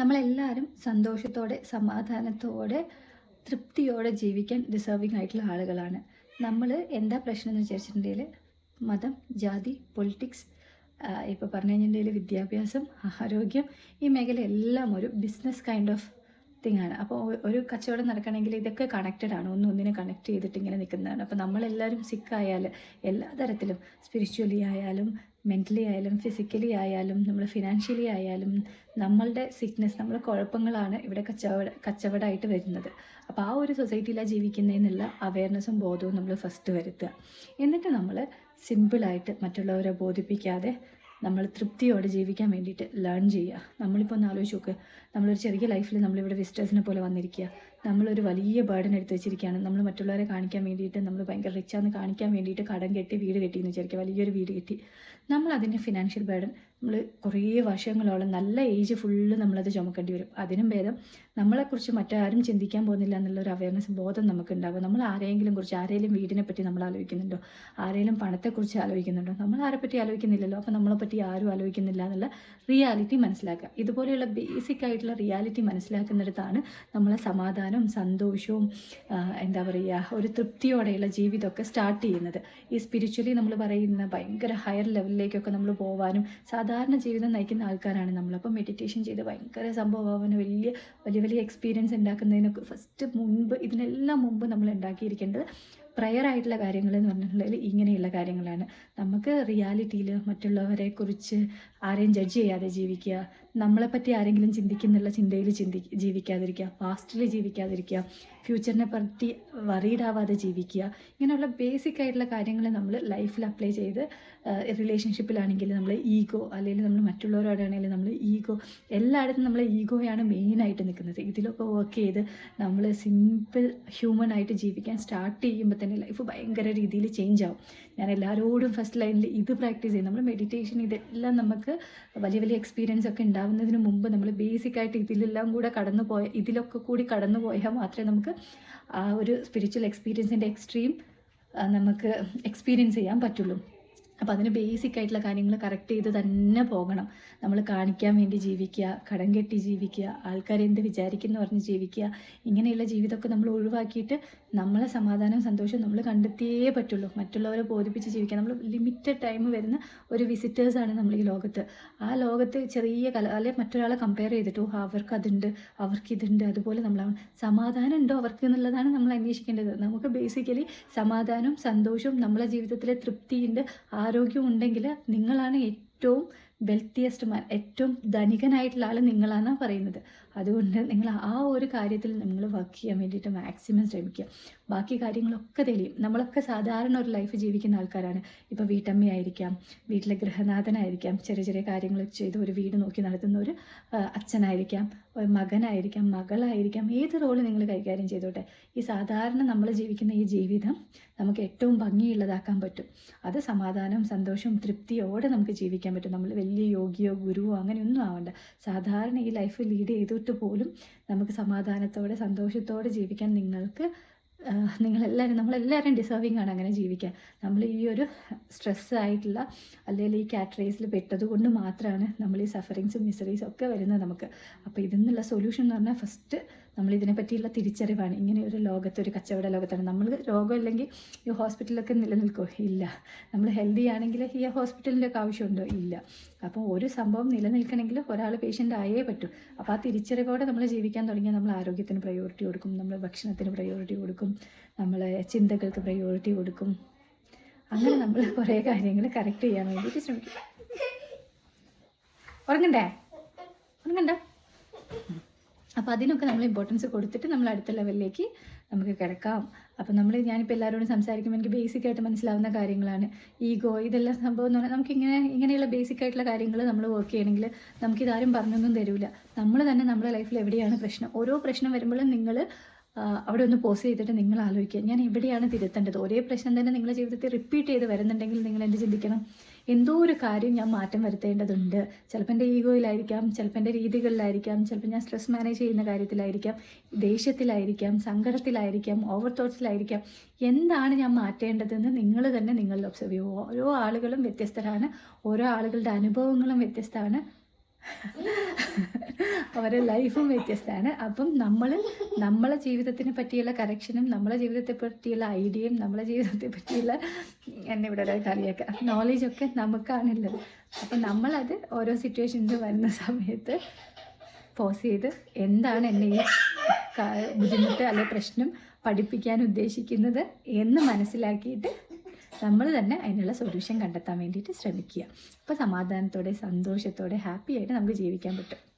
നമ്മളെല്ലാവരും സന്തോഷത്തോടെ സമാധാനത്തോടെ തൃപ്തിയോടെ ജീവിക്കാൻ ഡിസേർവിംഗ് ആയിട്ടുള്ള ആളുകളാണ്. നമ്മൾ എന്താ പ്രശ്നം എന്ന് വിചാരിച്ചിട്ടുണ്ടെങ്കിൽ മതം ജാതി പൊളിറ്റിക്സ് ഇപ്പോൾ പറഞ്ഞു കഴിഞ്ഞിട്ടുണ്ടെങ്കിൽ വിദ്യാഭ്യാസം ആരോഗ്യം ഈ മേഖല എല്ലാം ഒരു ബിസിനസ് കൈൻഡ് ഓഫ് തിങ് ആണ്. അപ്പോൾ ഒരു കച്ചവടം നടക്കണമെങ്കിൽ ഇതൊക്കെ കണക്റ്റഡ് ആണ്. ഒന്നും ഒന്നിനെ കണക്ട് ചെയ്തിട്ട് ഇങ്ങനെ നിൽക്കുന്നതാണ് അപ്പോൾ നമ്മളെല്ലാവരും സിക്കായാൽ എല്ലാ തരത്തിലും സ്പിരിച്വലി ആയാലും മെന്റലി ആയാലും ഫിസിക്കലി ആയാലും നമ്മൾ ഫിനാൻഷ്യലി ആയാലും നമ്മളുടെ സിക്നെസ് നമ്മളെ കുഴപ്പങ്ങളാണ് ഇവിടെ കച്ചവട കച്ചവടമായിട്ട് വരുന്നത്. അപ്പോൾ ആ ഒരു സൊസൈറ്റിയിലാണ് ജീവിക്കുന്നതിനുള്ള അവയർനെസ്സും ബോധവും നമ്മൾ ഫസ്റ്റ് വരുത്തുക. എന്നിട്ട് നമ്മൾ സിമ്പിളായിട്ട് മറ്റുള്ളവരെ ബോധിപ്പിക്കാതെ നമ്മൾ തൃപ്തിയോടെ ജീവിക്കാൻ വേണ്ടിയിട്ട് ലേൺ ചെയ്യുക. നമ്മളിപ്പോൾ ഒന്ന് ആലോചിച്ച് നോക്ക്. നമ്മളൊരു ചെറിയ ലൈഫിൽ നമ്മളിവിടെ വിസിറ്റേഴ്സിനെ പോലെ വന്നിരിക്കുക. നമ്മളൊരു വലിയ ബേർഡൻ എടുത്ത് വെച്ചിരിക്കുകയാണ്. നമ്മൾ മറ്റുള്ളവരെ കാണിക്കാൻ വേണ്ടിയിട്ട് നമ്മൾ ഭയങ്കര റിച്ചാന്ന് കാണിക്കാൻ വേണ്ടിയിട്ട് കടം കെട്ടി വീട് കെട്ടി എന്ന് വിചാരിക്കുക. വലിയൊരു വീട് കെട്ടി. നമ്മൾ അതിന്റെ ഫിനാൻഷ്യൽ ബേർഡൻ നമ്മൾ കുറേ വർഷങ്ങളോളം നല്ല ഏജ് ഫുള്ള് നമ്മളത് ചുമക്കേണ്ടി വരും. അതിനും ഭേദം നമ്മളെക്കുറിച്ച് മറ്റാരും ചിന്തിക്കാൻ പോകുന്നില്ല എന്നുള്ളൊരു അവയർനെസ് ബോധം നമുക്ക് ഉണ്ടാകും നമ്മൾ ആരെങ്കിലും കുറിച്ച് ആരെങ്കിലും വീടിനെ പറ്റി നമ്മൾ ആലോചിക്കുന്നുണ്ടോ? ആരെങ്കിലും പണത്തെക്കുറിച്ച് ആലോചിക്കുന്നുണ്ടോ? നമ്മൾ ആരെ പറ്റി ആലോചിക്കുന്നില്ലല്ലോ? അപ്പോൾ നമ്മളെ പറ്റി ആരും ആലോചിക്കുന്നില്ല എന്നുള്ള റിയാലിറ്റി മനസ്സിലാക്കുക. ഇതുപോലെയുള്ള ബേസിക് ആയിട്ടുള്ള റിയാലിറ്റി മനസ്സിലാക്കുന്നിടത്താണ് നമ്മളെ സമാധാനവും സന്തോഷവും എന്താ പറയുക ഒരു തൃപ്തിയോടെയുള്ള ജീവിതമൊക്കെ സ്റ്റാർട്ട് ചെയ്യുന്നത്. ഈ സ്പിരിച്വലി നമ്മൾ പറയുന്ന ഭയങ്കര ഹയർ ലെവലിലേക്കൊക്കെ നമ്മൾ പോകാനും സാധാരണ ജീവിതം നയിക്കുന്ന ആൾക്കാരാണ് നമ്മൾ അപ്പോൾ മെഡിറ്റേഷൻ ചെയ്ത് ഭയങ്കര സംഭവമാവാനും വലിയ വലിയ വലിയ എക്സ്പീരിയൻസ് ഉണ്ടാക്കുന്നതിനൊക്കെ ഫസ്റ്റ് മുൻപ് ഇതിനെല്ലാം മുമ്പ് നമ്മൾ ഉണ്ടാക്കിയിരിക്കേണ്ടത് പ്രയർ ആയിട്ടുള്ള കാര്യങ്ങൾ എന്ന് പറഞ്ഞിട്ടുണ്ടെങ്കിൽ ഇങ്ങനെയുള്ള കാര്യങ്ങളാണ്. നമുക്ക് റിയാലിറ്റിയിൽ മറ്റുള്ളവരെ കുറിച്ച് ആരെയും ജഡ്ജ് ചെയ്യാതെ ജീവിക്കുക നമ്മളെപ്പറ്റി ആരെങ്കിലും ചിന്തിക്കുന്നുള്ള ചിന്തയിൽ ചിന്തി ജീവിക്കാതിരിക്കുക പാസ്റ്റിൽ ജീവിക്കാതിരിക്കുക ഫ്യൂച്ചറിനെ പറ്റി വറീഡ് ആവാതെ ജീവിക്കുക ഇങ്ങനെയുള്ള ബേസിക് ആയിട്ടുള്ള കാര്യങ്ങൾ നമ്മൾ ലൈഫിൽ അപ്ലൈ ചെയ്ത് റിലേഷൻഷിപ്പിലാണെങ്കിൽ നമ്മൾ ഈഗോ അല്ലെങ്കിൽ നമ്മൾ മറ്റുള്ളവരോടാണെങ്കിൽ നമ്മൾ ഈഗോ എല്ലായിടത്തും നമ്മൾ ഈഗോയാണ് മെയിനായിട്ട് നിൽക്കുന്നത്. ഇതിലൊക്കെ വർക്ക് ചെയ്ത് നമ്മൾ സിമ്പിൾ ഹ്യൂമൻ ആയിട്ട് ജീവിക്കാൻ സ്റ്റാർട്ട് ചെയ്യുമ്പോൾ തന്നെ ലൈഫ് ഭയങ്കര രീതിയിൽ ചേഞ്ച് ആവും. ഞാൻ എല്ലാവരോടും ഫസ്റ്റ് ലൈനിൽ ഇത് പ്രാക്ടീസ് ചെയ്യും. നമ്മൾ മെഡിറ്റേഷൻ ഇതെല്ലാം നമുക്ക് വലിയ വലിയ എക്സ്പീരിയൻസ് ഒക്കെ ഉണ്ടാകുന്നതിന് മുമ്പ് നമ്മൾ ബേസിക് ആയിട്ട് ഇതിലെല്ലാം കൂടെ കടന്നു പോയ ഇതിലൊക്കെ കൂടി കടന്നു പോയാൽ മാത്രമേ നമുക്ക് ആ ഒരു സ്പിരിച്വൽ എക്സ്പീരിയൻസിന്റെ എക്സ്ട്രീം നമുക്ക് എക്സ്പീരിയൻസ് ചെയ്യാൻ പറ്റുള്ളൂ. അപ്പോൾ അതിന് ബേസിക് ആയിട്ടുള്ള കാര്യങ്ങൾ കറക്റ്റ് ചെയ്ത് തന്നെ പോകണം. നമ്മൾ കാണിക്കാൻ വേണ്ടി ജീവിക്കുക കടം കെട്ടി ജീവിക്കുക ആൾക്കാരെന്ത് വിചാരിക്കുന്നു പറഞ്ഞ് ജീവിക്കുക ഇങ്ങനെയുള്ള ജീവിതമൊക്കെ നമ്മൾ ഒഴിവാക്കിയിട്ട് നമ്മളെ സമാധാനവും സന്തോഷവും നമ്മൾ കണ്ടെത്തിയേ പറ്റുള്ളൂ. മറ്റുള്ളവരെ ബോധിപ്പിച്ച് ജീവിക്കുക നമ്മൾ ലിമിറ്റഡ് ടൈം വരുന്ന ഒരു വിസിറ്റേഴ്സാണ് നമ്മൾ ഈ ലോകത്ത്. ആ ലോകത്ത് ചെറിയ കല അല്ലെ മറ്റൊരാളെ കമ്പയർ ചെയ്തിട്ട് ഓ അവർക്ക് അതുണ്ട് അവർക്ക് ഇതുണ്ട് അതുപോലെ നമ്മളാണ് സമാധാനം ഉണ്ടോ അവർക്ക് എന്നുള്ളതാണ് നമ്മൾ അന്വേഷിക്കേണ്ടത്. നമുക്ക് ബേസിക്കലി സമാധാനവും സന്തോഷവും നമ്മളെ ജീവിതത്തിലെ തൃപ്തിയുണ്ട് ആരോഗ്യം ഉണ്ടെങ്കിൽ നിങ്ങളാണ് ഏറ്റവും വെൽത്തിയസ്റ്റ് മാൻ ഏറ്റവും ധനികനായിട്ടുള്ള ആൾ നിങ്ങളാണെന്നാണ് പറയുന്നത്. അതുകൊണ്ട് നിങ്ങൾ ആ ഒരു കാര്യത്തിൽ നിങ്ങൾ വർക്ക് ചെയ്യാൻ വേണ്ടിയിട്ട് മാക്സിമം ശ്രമിക്കുക. ബാക്കി കാര്യങ്ങളൊക്കെ തെളിയും. നമ്മളൊക്കെ സാധാരണ ഒരു ലൈഫ് ജീവിക്കുന്ന ആൾക്കാരാണ്. ഇപ്പോൾ വീട്ടമ്മയായിരിക്കാം വീട്ടിലെ ഗൃഹനാഥനായിരിക്കാം ചെറിയ ചെറിയ കാര്യങ്ങൾ ചെയ്ത് ഒരു വീട് നോക്കി നടത്തുന്ന ഒരു അച്ഛനായിരിക്കാം മകനായിരിക്കാം മകളായിരിക്കാം ഏത് റോൾ നിങ്ങൾ കൈകാര്യം ചെയ്തോട്ടെ. ഈ സാധാരണ നമ്മൾ ജീവിക്കുന്ന ഈ ജീവിതം നമുക്ക് ഏറ്റവും ഭംഗിയുള്ളതാക്കാൻ പറ്റും. അത് സമാധാനവും സന്തോഷവും തൃപ്തിയോടെ നമുക്ക് ജീവിക്കാൻ പറ്റും. നമ്മൾ വലിയ യോഗിയോ ഗുരുവോ അങ്ങനെയൊന്നും ആവണ്ട. സാധാരണ ഈ ലൈഫ് ലീഡ് ചെയ്തിട്ട് പോലും നമുക്ക് സമാധാനത്തോടെ സന്തോഷത്തോടെ ജീവിക്കാൻ നിങ്ങൾക്ക് നിങ്ങളെല്ലാവരും നമ്മളെല്ലാവരും ഡിസേർവിംഗ് ആണ് അങ്ങനെ ജീവിക്കാൻ. നമ്മൾ ഈ ഒരു സ്ട്രെസ് ആയിട്ടുള്ള അല്ലെങ്കിൽ ഈ കാറ്ററൈസിൽ പെട്ടത് കൊണ്ട് മാത്രമാണ് നമ്മൾ ഈ സഫറിങ്സും മിസറീസും ഒക്കെ വരുന്നത് നമുക്ക്. അപ്പോൾ ഇതിൽ നിന്നുള്ള സൊല്യൂഷൻ എന്ന് പറഞ്ഞാൽ ഫസ്റ്റ് നമ്മൾ ഇതിനെ പറ്റിയുള്ള തിരിച്ചറിവാണ്. ഇങ്ങനെ ഒരു ലോകത്ത് ഒരു കച്ചവട ലോകത്താണ്. നമ്മൾ രോഗമില്ലെങ്കിൽ ഈ ഹോസ്പിറ്റലൊക്കെ നിലനിൽക്കോ? ഇല്ല. നമ്മൾ ഹെൽത്തി ആണെങ്കിൽ ഈ ഹോസ്പിറ്റലിന്റെ ഒക്കെ ആവശ്യമുണ്ടോ? ഇല്ല. അപ്പോൾ ഒരു സംഭവം നിലനിൽക്കണമെങ്കിൽ ഒരാൾ പേഷ്യന്റ് ആയേ പറ്റൂ. അപ്പോൾ ആ തിരിച്ചറിവോടെ നമ്മൾ ജീവിക്കാൻ തുടങ്ങിയാൽ നമ്മൾ ആരോഗ്യത്തിന് പ്രയോറിറ്റി കൊടുക്കും. നമ്മൾ ഭക്ഷണത്തിന് പ്രയോറിറ്റി കൊടുക്കും. നമ്മൾ ചിന്തകൾക്ക് പ്രയോറിറ്റി കൊടുക്കും. അങ്ങനെ നമ്മൾ കുറേ കാര്യങ്ങൾ കറക്റ്റ് ചെയ്യാൻ വേണ്ടിയിട്ട് ശ്രമിക്കും. ഉറങ്ങണ്ടേ? ഉറങ്ങണ്ട? അപ്പോൾ അതിനൊക്കെ നമ്മൾ ഇമ്പോർട്ടൻസ് കൊടുത്തിട്ട് നമ്മൾ അടുത്ത ലെവലിലേക്ക് നമുക്ക് കിടക്കാം. അപ്പോൾ നമ്മൾ ഞാനിപ്പോൾ എല്ലാവരോടും സംസാരിക്കുമ്പോൾ എനിക്ക് ബേസിക് ആയിട്ട് മനസ്സിലാവുന്ന കാര്യങ്ങളാണ്. ഈഗോ ഇതെല്ലാം സംഭവം എന്ന് പറഞ്ഞാൽ നമുക്ക് ഇങ്ങനെ ഇങ്ങനെയുള്ള ബേസിക് ആയിട്ടുള്ള കാര്യങ്ങൾ നമ്മൾ വർക്ക് ചെയ്യണമെങ്കിൽ നമുക്കിതാരും പറഞ്ഞൊന്നും തരില്ല നമ്മൾ തന്നെ നമ്മുടെ ലൈഫിൽ എവിടെയാണ് പ്രശ്നം? ഓരോ പ്രശ്നം വരുമ്പോഴും നിങ്ങൾ അവിടെ ഒന്ന് പോസ് ചെയ്തിട്ട് നിങ്ങൾ ആലോചിക്കുക. ഞാൻ എവിടെയാണ് തിരുത്തേണ്ടത്? ഒരേ പ്രശ്നം തന്നെ നിങ്ങളുടെ ജീവിതത്തിൽ റിപ്പീറ്റ് ചെയ്ത് വരുന്നുണ്ടെങ്കിൽ നിങ്ങൾ എന്ത് ചിന്തിക്കണം? എന്തോ ഒരു കാര്യം ഞാൻ മാറ്റം വരുത്തേണ്ടതുണ്ട്. ചിലപ്പോൾ എന്റെ ഈഗോയിലായിരിക്കാം ചിലപ്പോൾ എന്റെ രീതികളിലായിരിക്കാം ചിലപ്പോൾ ഞാൻ സ്ട്രെസ് മാനേജ് ചെയ്യുന്ന കാര്യത്തിലായിരിക്കാം ദേഷ്യത്തിലായിരിക്കാം സങ്കടത്തിലായിരിക്കാം ഓവർ തോട്ട്സിലായിരിക്കാം. എന്താണ് ഞാൻ മാറ്റേണ്ടതെന്ന് നിങ്ങൾ തന്നെ നിങ്ങളിൽ ഒബ്സർവ് ചെയ്യുക ഓരോ ആളുകളും വ്യത്യസ്തരാണ് ഓരോ ആളുകളുടെ അനുഭവങ്ങളും വ്യത്യസ്തമാണ്. അവരുടെ ലൈഫും വ്യത്യസ്തമാണ്. അപ്പം നമ്മൾ നമ്മളെ ജീവിതത്തിനെ പറ്റിയുള്ള കറക്ഷനും നമ്മളെ ജീവിതത്തെ പറ്റിയുള്ള ഐഡിയയും നമ്മളെ ജീവിതത്തെ പറ്റിയുള്ള എന്നെ ഇവിടെ ഒരാൾ കളിയാക്കുക. നോളേജൊക്കെ നമുക്കാണുള്ളത്. അപ്പം നമ്മളത് ഓരോ സിറ്റുവേഷനിൽ വരുന്ന സമയത്ത് പോസ് ചെയ്ത് എന്താണ് എന്നെ ഈ ബുദ്ധിമുട്ട് അല്ലെ പ്രശ്നം പഠിപ്പിക്കാൻ ഉദ്ദേശിക്കുന്നത് എന്ന് മനസ്സിലാക്കിയിട്ട് നമ്മൾ തന്നെ അതിനുള്ള സൊല്യൂഷൻ കണ്ടെത്താൻ വേണ്ടിയിട്ട് ശ്രമിക്കുക. അപ്പോൾ സമാധാനത്തോടെ സന്തോഷത്തോടെ ഹാപ്പി ആയിട്ട് നമുക്ക് ജീവിക്കാൻ പറ്റും.